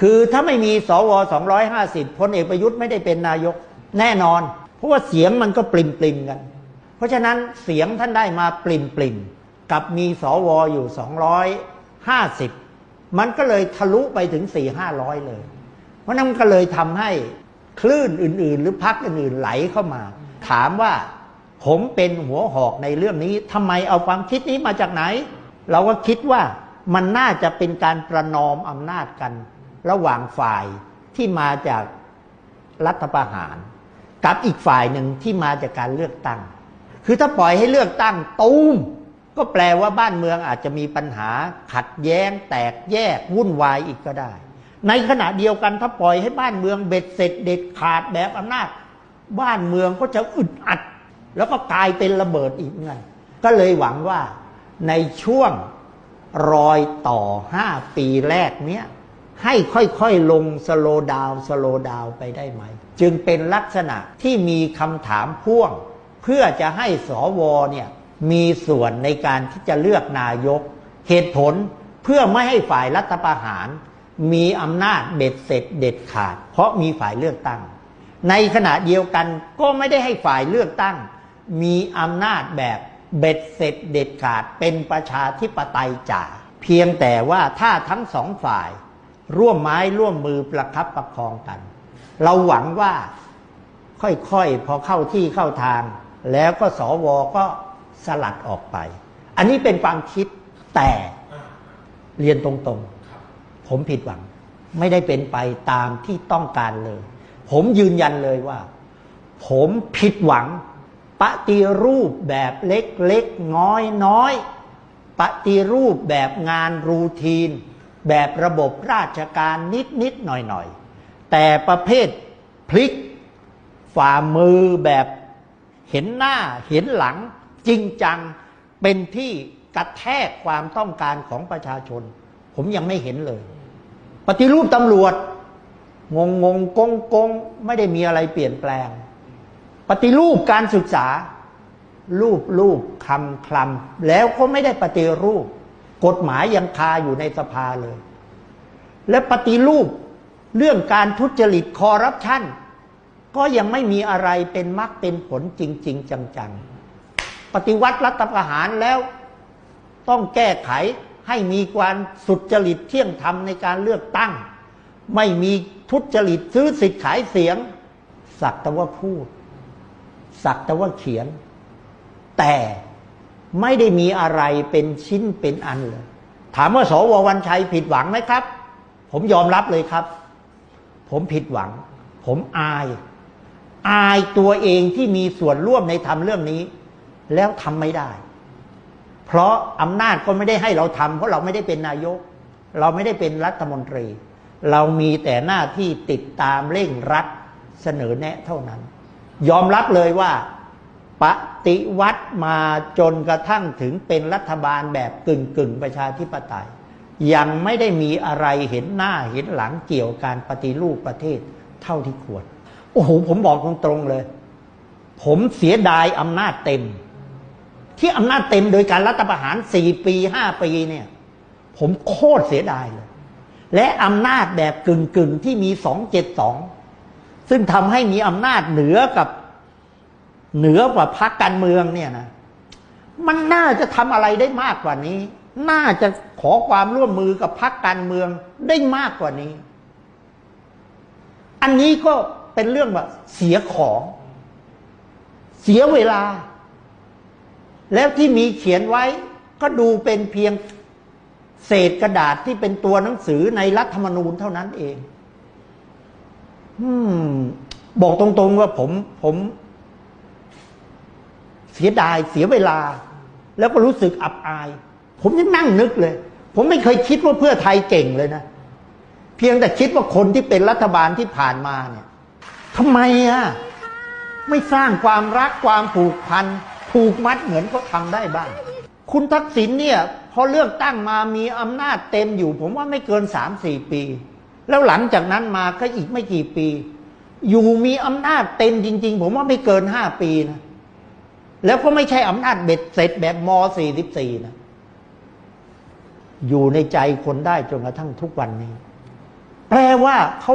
คือถ้าไม่มีสว250พลเอกประยุทธ์ไม่ได้เป็นนายกแน่นอน เพราะว่าเสียงมันก็ปริมปริมกัน เพราะฉะนั้นเสียงท่านได้มาปริมปริมกับมีสวอยู่ 250 มันก็เลยทะลุไปถึง 4 500 เลย เพราะนั้นมันก็เลยทำให้คลื่นอื่น ๆ หรือพักอื่นๆไหลเข้ามา ถามว่าผมเป็นหัวหอกในเรื่องนี้ทำไมเอาความคิดนี้มาจากไหน เราก็คิดว่ามันน่าจะเป็นการประนอมอำนาจกัน ระหว่างฝ่ายที่มาจากรัฐประหาร กับอีกฝ่ายหนึ่งที่มาจากการเลือกตั้ง คือถ้าปล่อยให้เลือกตั้งตูมก็แปลว่าบ้านเมืองอาจจะมีปัญหาขัดแย้ง แตกแยกวุ่นวายอีกก็ได้ ในขณะเดียวกันถ้าปล่อยให้บ้านเมืองเบ็ดเสร็จเด็ดขาดแบบอำนาจ บ้านเมืองก็จะอึดอัด แล้วก็กลายเป็นระเบิดอีกไงก็เลยหวังว่าในช่วงรอยต่อ 5 ปีแรกเนี้ย ให้ค่อยๆลงสโลดาวสโลดาวไปได้ไหม จึงเป็นลักษณะที่มีคำถามพ่วง เพื่อจะให้สวเนี่ยมีส่วนในการที่จะเลือกนายก เหตุผลเพื่อไม่ให้ฝ่ายรัฐประหาร มีอำนาจเบ็ดเสร็จเด็ดขาด เพราะมีฝ่ายเลือกตั้ง ในขณะเดียวกันก็ไม่ได้ให้ฝ่ายเลือกตั้ง มีอำนาจแบบเบ็ดเสร็จเด็ดขาดเป็นประชาธิปไตยจ๋าเพียงแต่ว่าถ้าทั้งสองฝ่าย ร่วมไม้ร่วมมือประคับประคองกัน เราหวังว่าค่อยๆ พอเข้าที่เข้าทาง แล้วก็สวก็สลัดออกไป อันนี้เป็นความคิดแต่เรียนตรงๆ ผมผิดหวัง ไม่ได้เป็นไปตามที่ต้องการเลย ผมยืนยันเลยว่า ผมผิดหวัง ปฏิรูปแบบเล็กๆน้อยน้อยๆปฏิรูปแบบงานรูทีน แบบระบบราชการนิดๆหน่อยๆแต่ประเภทพลิกฝ่ามือแบบเห็นหน้าเห็นหลังจริงจังเป็นที่กระแทกความต้องการของประชาชน ผมยังไม่เห็นเลย ปฏิรูปตำรวจ งงงกงกงไม่ได้มีอะไรเปลี่ยนแปลง ปฏิรูปการศึกษา รูปรูปคำคลำแล้วก็ไม่ได้ปฏิรูป กฎหมายยังคาอยู่ในสภาเลย และปฏิรูปเรื่องการทุจริตคอร์รัปชันก็ยังไม่มีอะไรเป็นมรรคเป็นผลจริง ๆ จังๆ ปฏิวัติรัฐประหารแล้วต้องแก้ไขให้มีความสุจริตเที่ยงธรรมในการเลือกตั้ง ไม่มีทุจริตซื้อสิทธิ์ขายเสียง สักแต่ว่าพูด สักแต่ว่าเขียน แต่ ไม่ได้มีอะไรเป็นชิ้นเป็นอันเลย ถามว่าสววันชัยผิดหวังไหมครับ ผมยอมรับเลยครับ ผมผิดหวัง ผมอาย อายตัวเองที่มีส่วนร่วมในทำเรื่องนี้ แล้วทำไม่ได้ เพราะอำนาจก็ไม่ได้ให้เราทำเพราะเราไม่ได้เป็นนายก เราไม่ได้เป็นรัฐมนตรี เรามีแต่หน้าที่ติดตามเร่งรัดเสนอแนะเท่านั้น ยอมรับเลยว่าปะ ฏิวัติมาจนกระทั่งถึงเป็นรัฐบาลแบบกึ่งกึ่งๆประชาธิปไตย ยังไม่ได้มีอะไรเห็นหน้าเห็นหลังเกี่ยวการปฏิรูปประเทศเท่าที่ควร โอ้โห ผมบอกตรงๆเลย ผมเสียดายอำนาจเต็ม ที่อำนาจเต็มโดยการรัฐประหารสี่ปีห้าปีเนี่ย ผมโคตรเสียดายเลย และอำนาจแบบกึ่งกึ่งๆที่มีสองเจ็ดสองซึ่งทำให้มีอำนาจเหนือกับ เหนือกว่าพรรคการเมืองเนี่ยนะมันน่าจะทำอะไรได้มากกว่านี้ น่าจะขอความร่วมมือกับพรรคการเมืองได้มากกว่านี้ อันนี้ก็เป็นเรื่องแบบเสียของ เสียเวลา แล้วที่มีเขียนไว้ก็ดูเป็นเพียงเศษกระดาษที่เป็นตัวหนังสือในรัฐธรรมนูญเท่านั้นเอง อืม บอกตรงๆว่าผมผม เสียดายเสียเวลา แล้วก็รู้สึกอับอาย ผมยังนั่งนึกเลย ผมไม่เคยคิดว่าเพื่อไทยเก่งเลยนะ เพียงแต่คิดว่าคนที่เป็นรัฐบาลที่ผ่านมาเนี่ยทำไมอะไม่สร้างความรักความผูกพันผูกมัดเหมือนเขาทำได้บ้าง คุณทักษิณเนี่ยพอเลือกตั้งมามีอำนาจเต็มอยู่ ผมว่าไม่เกินสามสี่ปี แล้วหลังจากนั้นมาก็อีกไม่กี่ปี อยู่มีอำนาจเต็มจริง ๆ ผมว่าไม่เกินห้าปีนะ แล้วก็ไม่ใช่อำนาจเบ็ดเสร็จแบบม .44 นะ อยู่ในใจคนได้จนกระทั่งทุกวันนี้ แปลว่าเขา